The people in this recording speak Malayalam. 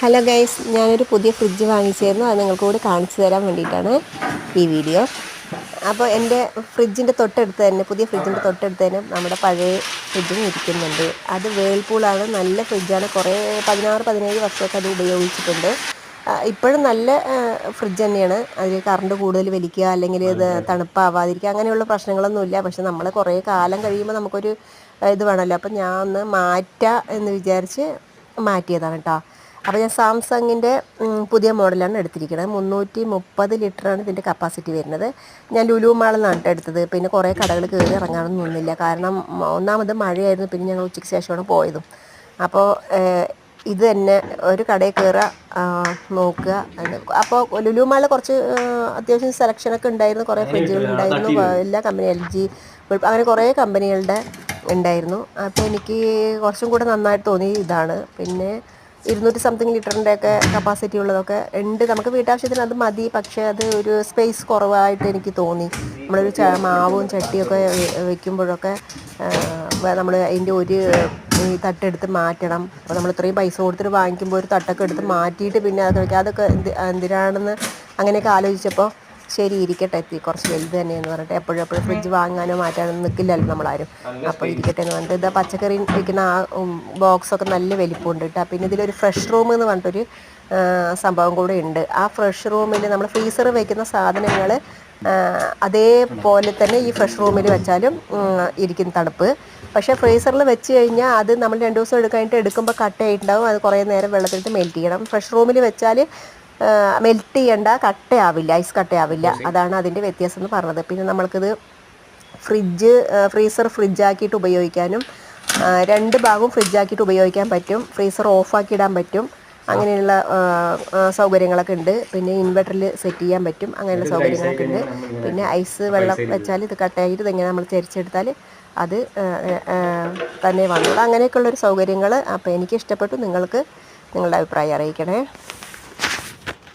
ഹലോ ഗൈസ് ഞാനൊരു പുതിയ ഫ്രിഡ്ജ് വാങ്ങിച്ചായിരുന്നു അത് നിങ്ങൾക്ക് കൂടി കാണിച്ചു തരാൻ വേണ്ടിയിട്ടാണ് ഈ വീഡിയോ അപ്പോൾ എന്റെ ഫ്രിഡ്ജിന്റെ തൊട്ടടുത്ത് തന്നെ പുതിയ ഫ്രിഡ്ജിന്റെ തൊട്ടടുത്ത് തന്നെ നമ്മുടെ പഴയ ഫ്രിഡ്ജും ഇരിക്കുന്നുണ്ട്. അത് വേൾപൂളാണ് നല്ല ഫ്രിഡ്ജാണ് കുറേ പതിനാറ് പതിനേഴ് വർഷമൊക്കെ അത് ഉപയോഗിച്ചിട്ടുണ്ട്. ഇപ്പോഴും നല്ല ഫ്രിഡ്ജ് തന്നെയാണ്. അതിൽ കറണ്ട് കൂടുതൽ വലിക്കുക അല്ലെങ്കിൽ ഇത് തണുപ്പാവാതിരിക്കുക അങ്ങനെയുള്ള പ്രശ്നങ്ങളൊന്നുമില്ല. പക്ഷെ നമ്മൾ കുറേ കാലം കഴിയുമ്പോൾ നമുക്കൊരു ഇത് വേണമല്ലോ. അപ്പം ഞാൻ ഒന്ന് മാറ്റാം എന്ന് വിചാരിച്ച് മാറ്റിയതാണ് കേട്ടോ അപ്പോൾ ഞാൻ സാംസങ്ങിന്റെ പുതിയ മോഡലാണ് എടുത്തിരിക്കുന്നത് മുന്നൂറ്റി മുപ്പത് ലിറ്ററാണ് ഇതിന്റെ കപ്പാസിറ്റി വരുന്നത്. ഞാൻ ലുലു മാളിൽ നിന്നാണ് എടുത്തത്. പിന്നെ കുറേ കടകൾ കയറി ഇറങ്ങാനൊന്നും ഒന്നുമില്ല കാരണം ഒന്നാമത് മഴയായിരുന്നു. പിന്നെ ഞങ്ങൾ ഉച്ചയ്ക്ക് ശേഷമാണ് പോയതും. അപ്പോൾ ഇത് തന്നെ ഒരു കടയിൽ കയറുക നോക്കുക. അപ്പോൾ ലുലു മാളിൽ കുറച്ച് അത്യാവശ്യം സെലക്ഷനൊക്കെ ഉണ്ടായിരുന്നു. കുറേ ഫ്രിഡ്ജുകൾ ഉണ്ടായിരുന്നു. എല്ലാ കമ്പനി എൽ ജി അങ്ങനെ കുറേ കമ്പനികളുടെ ഉണ്ടായിരുന്നു. അപ്പോൾ എനിക്ക് കുറച്ചും കൂടെ നന്നായിട്ട് തോന്നി ഇതാണ്. പിന്നെ ഇരുന്നൂറ്റി സംതിങ് ലിറ്ററിന്റെ ഒക്കെ കപ്പാസിറ്റി ഉള്ളതൊക്കെ ഉണ്ട്. നമുക്ക് വീട്ടാവശ്യത്തിന് അത് മതി. പക്ഷേ അത് ഒരു സ്പേസ് കുറവായിട്ട് എനിക്ക് തോന്നി. നമ്മളൊരു മാവും ചട്ടിയൊക്കെ വെക്കുമ്പോഴൊക്കെ നമ്മൾ അതിന്റെ ഒരു ഈ തട്ടെടുത്ത് മാറ്റണം. അപ്പോൾ നമ്മൾ ഇത്രയും പൈസ കൊടുത്തിട്ട് വാങ്ങിക്കുമ്പോൾ ഒരു തട്ടൊക്കെ എടുത്ത് മാറ്റിയിട്ട് പിന്നെ അത് വയ്ക്കുക അതൊക്കെ എന്ത് എന്തിനാണെന്ന് അങ്ങനെയൊക്കെ ആലോചിച്ചപ്പോൾ ശരി ഇരിക്കട്ടെ എത്തി കുറച്ച് വലുത് തന്നെയെന്ന് പറഞ്ഞിട്ട് എപ്പോഴും എപ്പോഴും ഫ്രിഡ്ജ് വാങ്ങാനോ മാറ്റാനോ നിൽക്കില്ലല്ലോ നമ്മളാരും. അപ്പോൾ ഇരിക്കട്ടെ എന്ന് പറഞ്ഞിട്ട് ഇതാ പച്ചക്കറി വയ്ക്കുന്ന ആ ബോക്സൊക്കെ നല്ല വലിപ്പമുണ്ട് കേട്ടോ. പിന്നെ ഇതിലൊരു ഫ്രഷ് റൂം എന്ന് പറഞ്ഞിട്ടൊരു സംഭവം കൂടെ ഉണ്ട്. ആ ഫ്രഷ് റൂമിൽ നമ്മൾ ഫ്രീസർ വയ്ക്കുന്ന സാധനങ്ങൾ അതേപോലെ തന്നെ ഈ ഫ്രഷ് റൂമിൽ വെച്ചാലും ഇരിക്കും തണുപ്പ്. പക്ഷേ ഫ്രീസറിൽ വെച്ച് കഴിഞ്ഞാൽ അത് നമ്മൾ രണ്ട് ദിവസം എടുക്കാനായിട്ട് എടുക്കുമ്പോൾ കട്ടയായിട്ടുണ്ടാവും. അത് കുറേ നേരം വെള്ളത്തിലിട്ട് മെൽറ്റ് ചെയ്യണം. ഫ്രഷ് റൂമിൽ വെച്ചാൽ മെൽറ്റ് ചെയ്യണ്ട കട്ടയാവില്ല ഐസ് കട്ടയാവില്ല. അതാണ് അതിന്റെ വ്യത്യാസം എന്ന് പറഞ്ഞത്. പിന്നെ നമ്മൾക്കിത് ഫ്രിഡ്ജ് ഫ്രീസർ ഫ്രിഡ്ജാക്കിയിട്ട് ഉപയോഗിക്കാനും രണ്ട് ഭാഗവും ഫ്രിഡ്ജാക്കിയിട്ട് ഉപയോഗിക്കാൻ പറ്റും. ഫ്രീസർ ഓഫാക്കി ഇടാൻ പറ്റും. അങ്ങനെയുള്ള സൗകര്യങ്ങളൊക്കെ ഉണ്ട്. പിന്നെ ഇൻവെർട്ടറിൽ സെറ്റ് ചെയ്യാൻ പറ്റും. അങ്ങനെയുള്ള സൗകര്യങ്ങളൊക്കെ ഉണ്ട്. പിന്നെ ഐസ് വെള്ളം വെച്ചാൽ ഇത് കട്ടയായിട്ട് ഇതെങ്ങനെ നമ്മൾ ചരിച്ചെടുത്താൽ അത് തന്നെ വന്നത് അങ്ങനെയൊക്കെയുള്ളൊരു സൗകര്യങ്ങൾ അപ്പോൾ എനിക്ക് ഇഷ്ടപ്പെട്ടു. നിങ്ങൾക്ക് നിങ്ങളുടെ അഭിപ്രായം അറിയിക്കണേ.